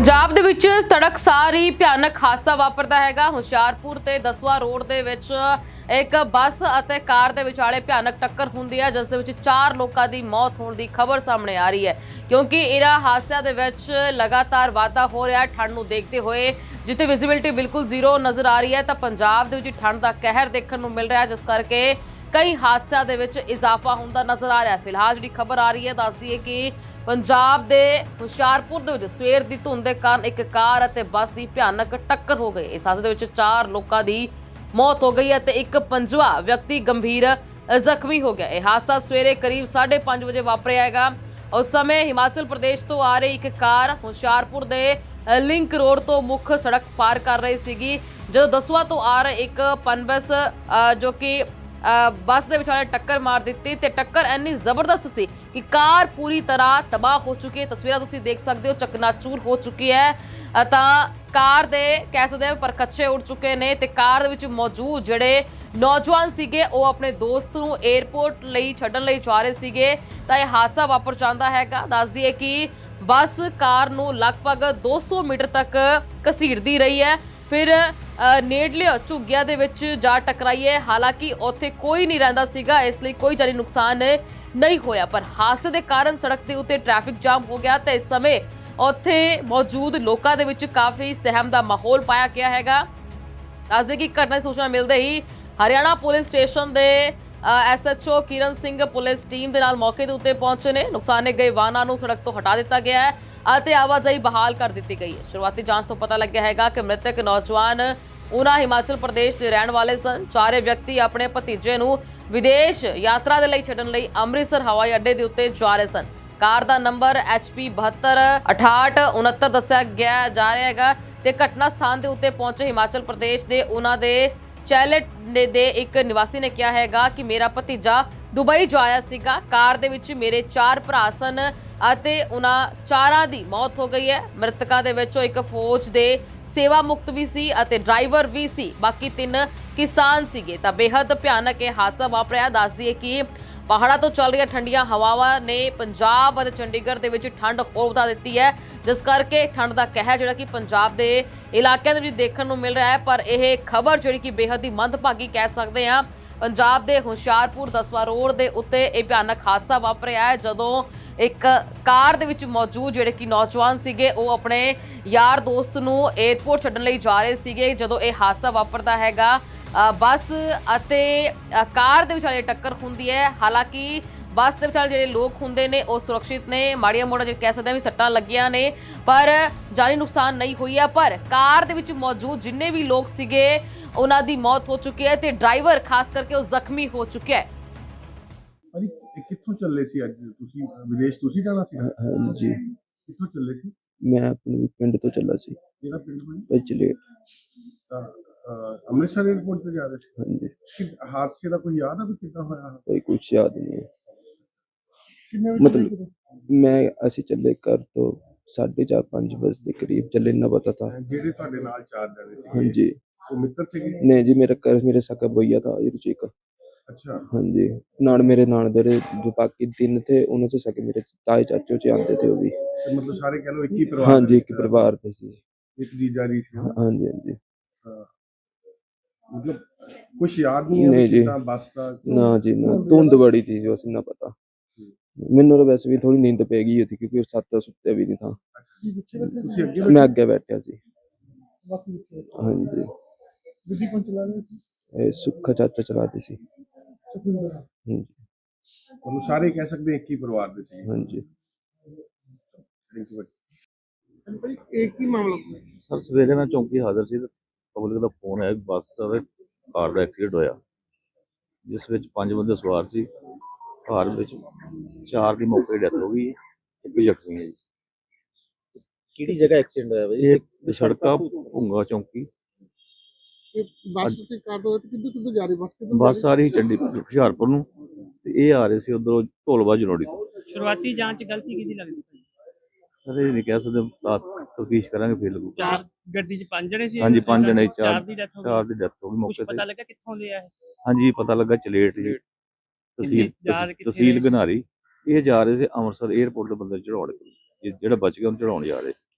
ਪੰਜਾਬ ਦੇ ਵਿੱਚ ਤੜਕਸਾਰੀ ਭਿਆਨਕ ਹਾਦਸਾ ਵਾਪਰਦਾ ਹੈਗਾ। ਹੁਸ਼ਿਆਰਪੁਰ ਤੇ ਦਸਵਾ ਰੋਡ ਦੇ ਵਿੱਚ ਇੱਕ ਬੱਸ ਅਤੇ ਕਾਰ ਦੇ ਵਿਚਾਲੇ ਭਿਆਨਕ ਟੱਕਰ ਹੁੰਦੀ ਹੈ, ਜਿਸ ਦੇ ਵਿੱਚ 4 ਲੋਕਾਂ ਦੀ ਮੌਤ ਹੋਣ ਦੀ ਖਬਰ ਸਾਹਮਣੇ ਆ ਰਹੀ ਹੈ। ਕਿਉਂਕਿ ਇਹਨਾਂ ਹਾਦਸਿਆਂ ਦੇ ਵਿੱਚ ਲਗਾਤਾਰ ਵਾਧਾ ਹੋ ਰਿਹਾ ਠੰਡ ਨੂੰ ਦੇਖਦੇ ਹੋਏ, ਜਿੱਥੇ ਵਿਜ਼ਿਬਿਲਟੀ ਬਿਲਕੁਲ ਜ਼ੀਰੋ ਨਜ਼ਰ ਆ ਰਹੀ ਹੈ, ਤਾਂ ਪੰਜਾਬ ਦੇ ਵਿੱਚ ਠੰਡ ਦਾ ਕਹਿਰ ਦੇਖਣ ਨੂੰ ਮਿਲ ਰਿਹਾ ਜਿਸ ਕਰਕੇ ਕਈ ਹਾਦਸਿਆਂ ਦੇ ਵਿੱਚ ਇਜ਼ਾਫਾ ਹੁੰਦਾ ਨਜ਼ਰ ਆ ਰਿਹਾ ਫਿਲਹਾਲ ਜਿਹੜੀ ਖਬਰ ਆ ਰਹੀ ਹੈ ਦੱਸਦੀ ਹੈ ਕਿ ਪੰਜਾਬ ਦੇ ਹੁਸ਼ਿਆਰਪੁਰ ਦੇ ਵਿੱਚ ਸਵੇਰ ਦੀ ਧੁੰਦ ਦੇ ਕਾਰਨ ਇੱਕ ਕਾਰ ਅਤੇ ਬੱਸ ਦੀ ਭਿਆਨਕ ਟੱਕਰ ਹੋ ਗਈ। ਇਸ ਹਾਦਸੇ ਦੇ ਵਿੱਚ 4 ਲੋਕਾਂ ਦੀ ਮੌਤ ਹੋ ਗਈ ਅਤੇ ਇੱਕ ਪੰਜਵਾਂ ਵਿਅਕਤੀ ਗੰਭੀਰ ਜ਼ਖਮੀ ਹੋ ਗਿਆ। ਇਹ ਹਾਦਸਾ ਸਵੇਰੇ ਕਰੀਬ 5:30 ਵਜੇ ਵਾਪਰਿਆ ਹੈਗਾ। ਉਸ ਸਮੇਂ ਹਿਮਾਚਲ ਪ੍ਰਦੇਸ਼ ਤੋਂ ਆ ਰਹੀ ਇੱਕ ਕਾਰ ਹੁਸ਼ਿਆਰਪੁਰ ਦੇ ਲਿੰਕ ਰੋਡ ਤੋਂ ਮੁੱਖ ਸੜਕ ਪਾਰ ਕਰ ਰਹੀ ਸੀਗੀ। ਜਦੋਂ ਦਸਵਾ ਤੋਂ ਆ ਰਹੇ ਇੱਕ ਪਨਬਸ ਅ, ਜੋ ਕਿ ਬੱਸ ਦੇ ਵਿਚਾਲੇ ਟੱਕਰ ਮਾਰ ਦਿੱਤੀ ਤੇ ਟੱਕਰ ਇੰਨੀ ਜ਼ਬਰਦਸਤ ਸੀ ਕਿ ਕਾਰ ਪੂਰੀ ਤਰ੍ਹਾਂ ਤਬਾਹ ਹੋ ਚੁੱਕੀ ਹੈ। ਤਸਵੀਰਾਂ ਤੁਸੀਂ ਦੇਖ ਸਕਦੇ ਹੋ, ਚਕਨਾਚੂਰ ਹੋ ਚੁੱਕੀ ਹੈ। ਤਾਂ ਕਾਰ ਦੇ ਕਹਿ ਸਕਦੇ ਹਾਂ ਪਰ ਕੱਚੇ ਉੱਡ ਚੁੱਕੇ ਨੇ ਤੇ ਕਾਰ ਦੇ ਵਿੱਚ ਮੌਜੂਦ ਜਿਹੜੇ ਨੌਜਵਾਨ ਸੀਗੇ, ਉਹ ਆਪਣੇ ਦੋਸਤ ਨੂੰ 에ਅਰਪੋਰਟ ਲਈ ਛੱਡਣ ਲਈ ਜਾ ਰਹੇ ਸੀਗੇ। ਤਾਂ ਇਹ ਹਾਦਸਾ ਵਾਪਰ ਜਾਂਦਾ ਹੈਗਾ। ਦੱਸ ਦਈਏ ਕਿ ਬੱਸ ਕਾਰ ਨੂੰ ਲਗਭਗ 200 ਮੀਟਰ ਤੱਕ ਘਸੀੜਦੀ ਰਹੀ ਹੈ। ਫਿਰ ਨੇੜਲੇ ਝੁੱਗੀਆਂ ਦੇ ਵਿੱਚ ਜਾ ਟਕਰਾਈ ਹੈ। ਹਾਲਾਂਕਿ ਉੱਥੇ ਕੋਈ ਨਹੀਂ ਰਹਿੰਦਾ ਸੀਗਾ, ਇਸ ਲਈ ਕੋਈ ਜਾਨੀ ਨੁਕਸਾਨ ਨਹੀਂ ਹੋਇਆ, ਪਰ ਹਾਦਸੇ ਦੇ ਕਾਰਨ ਸੜਕ ਦੇ ਉੱਤੇ ਟ੍ਰੈਫਿਕ ਜਾਮ ਹੋ ਗਿਆ ਤੇ ਇਸ ਸਮੇਂ ਉੱਥੇ ਮੌਜੂਦ ਲੋਕਾਂ ਦੇ ਵਿੱਚ ਕਾਫੀ ਸਹਿਮ ਦਾ ਮਾਹੌਲ ਪਾਇਆ ਗਿਆ ਹੈਗਾ। ਦੱਸਦੇ ਕਿ ਘਟਨਾ ਦੀ ਸੂਚਨਾ ਮਿਲਦੇ ਹੀ ਹਰਿਆਣਾ ਪੁਲਿਸ ਸਟੇਸ਼ਨ ਦੇ SHO Kiran Singh police team ਦੇ ਨਾਲ ਮੌਕੇ ਦੇ ਉੱਤੇ ਪਹੁੰਚੇ ਨੇ। ਨੁਕਸਾਨੇ ਗਏ ਵਾਹਨਾਂ ਨੂੰ ਸੜਕ ਤੋਂ ਹਟਾ ਦਿੱਤਾ ਗਿਆ ਹੈ ਅਤੇ ਆਵਾਜਾਈ ਬਹਾਲ ਕਰ ਦਿੱਤੀ ਗਈ ਹੈ। ਸ਼ੁਰੂਆਤੀ ਜਾਂਚ ਤੋਂ ਪਤਾ ਲੱਗਿਆ ਹੈਗਾ ਕਿ ਮ੍ਰਿਤਕ ਨੌਜਵਾਨ ਉਹਨਾਂ ਹਿਮਾਚਲ ਪ੍ਰਦੇਸ਼ ਦੇ ਰਹਿਣ ਵਾਲੇ ਸਨ। ਚਾਰੇ ਵਿਅਕਤੀ ਆਪਣੇ ਭਤੀਜੇ ਨੂੰ ਵਿਦੇਸ਼ ਯਾਤਰਾ ਦੇ ਲਈ ਛੱਡਣ ਲਈ ਅੰਮ੍ਰਿਤਸਰ ਹਵਾਈ ਅੱਡੇ ਦੇ ਉੱਤੇ ਜਾ ਰਹੇ ਸਨ। ਕਾਰ ਦਾ ਨੰਬਰ HP 726869 ਦੱਸਿਆ ਗਿਆ ਜਾ ਰਿਹਾ ਹੈਗਾ ਤੇ ਘਟਨਾ ਸਥਾਨ ਦੇ ਉੱਤੇ ਪਹੁੰਚੇ ਹਿਮਾਚਲ ਪ੍ਰਦੇਸ਼ ਦੇ ਉਹਨਾਂ ਦੇ ਚੈਲਟ ਦੇ ਇੱਕ ਨਿਵਾਸੀ ਨੇ ਕਿਹਾ ਹੈਗਾ ਕਿ ਮੇਰਾ ਭਤੀਜਾ ਦੁਬਈ ਜਾਇਆ ਸੀਗਾ। ਕਾਰ ਦੇ ਵਿੱਚ ਮੇਰੇ ਚਾਰ ਭਰਾ ਸਨ। ਅਤੇ ਉਹਨਾਂ ਚਾਰਾਂ ਦੀ ਮੌਤ ਹੋ ਗਈ ਹੈ। ਮ੍ਰਿਤਕਾਂ ਦੇ ਵਿੱਚੋਂ ਇੱਕ ਫੌਜ ਦੇ ਸੇਵਾ ਮੁਕਤ ਵੀ ਸੀ ਅਤੇ ਡਰਾਈਵਰ ਵੀ ਸੀ। ਬਾਕੀ ਤਿੰਨ ਕਿਸਾਨ ਸੀਗੇ। ਤਾਂ ਬੇहद ਭਿਆਨਕ ਇਹ ਹਾਦਸਾ ਵਾਪਰਿਆ। ਦੱਸ ਦਈਏ ਕਿ ਪਹਾੜਾਂ ਤੋਂ ਚੱਲ ਰਹੀਆਂ ਠੰਡੀਆਂ ਹਵਾਵਾਂ ਨੇ ਪੰਜਾਬ ਅਤੇ ਚੰਡੀਗੜ੍ਹ ਦੇ ਵਿੱਚ ਠੰਡ ਹੋਰ ਦਿੱਤੀ ਹੈ। ਜਿਸ ਕਰਕੇ ਠੰਡ ਦਾ ਕਹਿਰ ਜਿਹੜਾ ਕਿ ਪੰਜਾਬ ਦੇ ਇਲਾਕਿਆਂ ਦੇ ਵਿੱਚ ਦੇਖਣ ਨੂੰ ਮਿਲ ਰਿਹਾ ਹੈ। ਪਰ ਇਹ ਖਬਰ ਜਿਹੜੀ ਕਿ ਬੇहद ਹੀ ਮੰਦਭਾਗੀ ਕਹਿ ਸਕਦੇ ਆ ਪੰਜਾਬ ਦੇ ਹੁਸ਼ਿਆਰਪੁਰ, ਦਸਵਾ ਰੋਡ ਦੇ ਉੱਤੇ ਇਹ ਭਿਆਨਕ ਹਾਦਸਾ ਵਾਪਰਿਆ ਹੈ। ਜਦੋਂ ਇੱਕ ਕਾਰ ਦੇ ਵਿੱਚ ਮੌਜੂਦ ਜਿਹੜੇ ਕਿ ਨੌਜਵਾਨ ਸੀਗੇ, ਉਹ ਆਪਣੇ ਯਾਰ ਦੋਸਤ ਨੂੰ 에ਅਰਪੋਰਟ ਛੱਡਣ ਲਈ ਜਾ ਰਹੇ ਸੀਗੇ। ਜਦੋਂ ਇਹ ਹਾਦਸਾ ਵਾਪਰਦਾ ਹੈਗਾ ਬੱਸ ਅਤੇ ਕਾਰ ਦੇ ਵਿਚਾਲੇ ਟੱਕਰ ਹੁੰਦੀ ਹੈ। ਹਾਲਾਂਕਿ ਬੱਸ ਦੇ ਵਿਚਾਲੇ ਜਿਹੜੇ ਲੋਕ ਹੁੰਦੇ ਨੇ, ਉਹ ਸੁਰੱਖਿਅਤ ਨੇ। ਮਾੜੀਆਂ ਮੋੜਾ ਜਿਹੜੇ ਕਹਿ ਸਕਦੇ ਹਾਂ ਵੀ ਸੱਟਾਂ ਲੱਗੀਆਂ ਨੇ, ਪਰ ਜਾਨੀ ਨੁਕਸਾਨ ਨਹੀਂ ਹੋਈ ਹੈ। ਪਰ ਕਾਰ ਦੇ ਵਿੱਚ ਮੌਜੂਦ ਜਿੰਨੇ ਵੀ ਲੋਕ ਸੀਗੇ, ਉਹਨਾਂ ਦੀ ਮੌਤ ਹੋ ਚੁੱਕੀ ਹੈ ਤੇ ਡਰਾਈਵਰ ਖਾਸ ਕਰਕੇ ਉਹ ਜ਼ਖਮੀ ਹੋ ਚੁੱਕਿਆ ਹੈ। ਕਿੱਥੋਂ ਚੱਲੇ ਸੀ ਅੱਜ ਤੁਸੀਂ ਵਿਦੇਸ਼ ਤੁਸੀਂ ਜਾਣਾ ਸੀ ਹਾਂਜੀ ਕਿੱਥੋਂ ਚੱਲੇ ਸੀ ਮੈਂ ਆਪਣੇ ਪਿੰਡ ਤੋਂ ਚੱਲਾ ਸੀ ਕਿਹੜਾ ਪਿੰਡ ਬਣੀ ਪਿਛਲੇ ਤਾਂ ਅਹ, ਅੰਮ੍ਰਿਤਸਰ 에ਅਰਪੋਰਟ ਤੇ ਜਾ ਰਹੇ ਸੀ ਹਾਂਜੀ ਕਿ ਹਾਦਸੇ ਦਾ ਕੋਈ ਯਾਦ ਹੈ ਵੀ ਕਿੱਦਾਂ ਹੋਇਆ ਕੋਈ ਕੁਛ ਯਾਦ ਨਹੀਂ ਹੈ ਕਿੰਨੇ ਵਜੇ ਮਤਲਬ- ਦੀ ਘਟਨਾ? मैं ऐसे चले घर तो साढ़े चार पाँच बजे के करीब चले ना पता था ਜਿਹੜੇ ਤੁਹਾਡੇ ਨਾਲ ਚਾਰ ਜਣੇ हाँ ਸੀਗੇ जी ਉਹ ਮਿੱਤਰ ਸੀਗੇ नहीं जी मेरा घर मेरे साका भैया था ये रुचिका ਅੱਛਾ हाँ जी नान मेरे नान दरे जो बाकी दिन थे उन्होंने से सके मेरे ताए चाचो चे आते थे वो भी ਤੇ ਮਤਲਬ ਸਾਰੇ ਕਹ ਲਓ ਇੱਕ ਹੀ ਪਰਿਵਾਰ हाँ ਦੇ जी एक ਵਿੱਚ परिवार थे सी ਇੱਕ ਜੀਜਾ ਜੀ ਸੀ हाँ जी हाँ जी ਹਾਂ। ਮਤਲਬ ਕੁਝ ਯਾਦ ਨਹੀਂ ਹੈ ਨਹੀਂ ਵੀ ਜੀ। ਕਿੱਦਾਂ ਬੱਸ ਦਾ ना जी ना धुंध बड़ी थी जो ना पता मैंने तो वैसे भी थोड़ी नींद पे गई थी क्योंकि सात तो सुते भी नहीं था ਤੁਸੀਂ ਅੱਗੇ मैं अगे बैठा सी हाँ जी ਗੱਡੀ ਕੋਲ ਚਲਾ ਰਹੇ ਸੀ ਇਹ ਸੁੱਖਾ ਚਾਚਾ ਚਲਾਦੇ ਸੀ ਹਾਂਜੀ। ਤੁਹਾਨੂੰ ਸਾਰੇ ਕਹਿ ਸਕਦੇ ਇੱਕ ਹੀ ਪਰਿਵਾਰ ਦੇ ਸੀ ਹਾਂਜੀ। ਥੈਂਕ ਯੂ ਭਾਈ ਇੱਕ ਹੀ ਮਾਮਲਾ? ਸਰ ਸਵੇਰੇ ਮੈਂ ਚੌਂਕੀ ਹਾਜ਼ਰ ਸੀ ਤੇ ਪਬਲਿਕ ਦਾ ਫੋਨ ਆਇਆ ਕਿ ਬੱਸ ਦਾ ਤੇ ਕਾਰ ਦਾ ਐਕਸੀਡੈਂਟ ਹੋਇਆ। ਜਿਸ ਵਿੱਚ ਪੰਜ ਬੰਦੇ ਸਵਾਰ ਸੀ। ਕਾਰ ਵਿੱਚ ਚਾਰ ਦੀ ਮੌਕੇ ਡੈਥ ਹੋ ਗਈ। ਇੱਕ ਜ਼ਖਮੀ ਹੈ ਜੀ। ਕਿਹੜੀ ਜਗ੍ਹਾ ਐਕਸੀਡੈਂਟ ਹੋਇਆ ਬਾਈ ਇਹ ਸੜਕਾ ਭੁੰਗਾ ਚੌਂਕੀ। ਬੱਸ ਤੇ ਕਾਰ ਤੋਂ ਕਿੱਧਰ ਕਿੱਧਰ ਜਾ ਰਹੀ ਬੱਸ ਕਿੱਧਰ ਬੱਸ ਆ ਰਹੀ ਚੰਡੀਗੜ੍ਹ ਹੁਸ਼ਿਆਰਪੁਰ ਨੂੰ ਤੇ ਇਹ ਆ ਰਹੇ ਸੀ ਉਧਰੋਂ ਢੋਲਵਾ ਜਨੋੜੀ ਤੋਂ। ਸ਼ੁਰੂਆਤੀ ਜਾਂਚ ਗਲਤੀ ਕਿਹਦੀ ਲੱਗਦੀ ਭਾਈ? ਸਰ ਇਹ ਨਹੀਂ ਕਹਿ ਸਕਦੇ ਤਫਤੀਸ਼ ਕਰਾਂਗੇ ਫਿਰ ਲੱਗੂ। ਚਾਰ ਗੱਡੀ 'ਚ ਪੰਜ ਜਣੇ ਸੀ ਹਾਂਜੀ ਪੰਜ ਜਣੇ ਚਾਰ ਚਾਰ ਦੀ ਡੈਥ ਹੋ ਚਾਰ ਗਈ ਦੀ ਡੈਥ ਹੋ ਗਈ ਕੁਝ ਮੌਕੇ ਪਤਾ ਤੇ। ਲੱਗਾ ਕਿੱਥੋਂ ਲਿਆ ਇਹ? ਹਾਂਜੀ ਪਤਾ ਲੱਗਾ ਚਲੇਟ ਜੀ। ਤਹਿਸੀਲ ਜਾ ਰਹੇ, ਕਿੱਥੇ ਤਹਿਸੀਲ ਰਹੇ? ਸੀ? ਗਨਾਰੀ। ਇਹ ਜਾ ਰਹੇ ਸੀ ਅੰਮ੍ਰਿਤਸਰ 에ਅਰਪੋਰਟ ਦੇ ਬੰਦੇ ਚੜਾਉਣ ਜਿਹੜਾ ਬਚ ਗਿਆ ਉਹਨੂੰ ਚੜਾਉਣ ਜਾ ਰਹੇ।